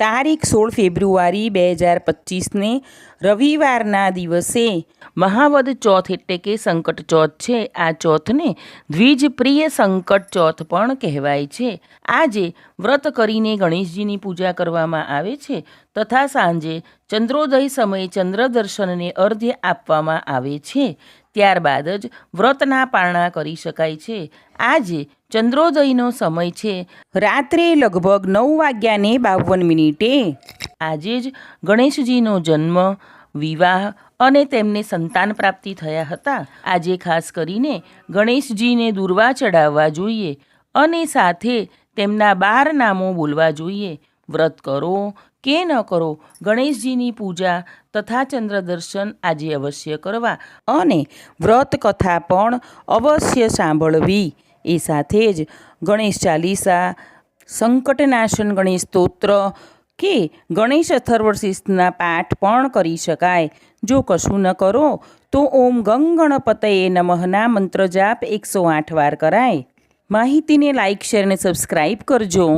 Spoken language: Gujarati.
તારીખ સોળ ફેબ્રુઆરી બે હજાર પચીસને રવિવારના દિવસે મહાવદ ચોથ એટલે કે સંકટ ચોથ છે. આ ચોથને દ્વિજ પ્રિય સંકટ ચોથ પણ કહેવાય છે. આજે વ્રત કરીને ગણેશજીની પૂજા કરવામાં આવે છે. તથા સાંજે ચંદ્રોદય સમયે ચંદ્ર દર્શનને અર્ધ્ય આપવામાં આવે છે. ત્યારબાદ જ વ્રતના પારણા કરી શકાય છે. આજે ચંદ્રોદયનો સમય છે. રાત્રે લગભગ નવ વાગ્યાને બાવન મિનિટે. આજે જ ગણેશજીનો જન્મ વિવાહ અને તેમને સંતાન પ્રાપ્તિ થયા હતા. આજે ખાસ કરીને ગણેશજીને દુર્વા ચડાવવા જોઈએ અને સાથે તેમના બાર નામો બોલવા જોઈએ. વ્રત કરો કે ન કરો, ગણેશજીની પૂજા તથા ચંદ્ર દર્શન આજે અવશ્ય કરવા અને વ્રત કથા પણ અવશ્ય સાંભળવી. એ સાથે જ ગણેશ ચાલીસા, સંકટનાશન ગણેશ સ્તોત્ર કે ગણેશ અથર્વશીષના પાઠ પણ કરી શકાય. જો કશું ન કરો, તો ઓમ ગંગ ગણપતયે નમઃના મંત્ર જાપ એકસો આઠ વાર કરાય. માહિતીને લાઇક શેર અને સબસ્ક્રાઈબ કરજો.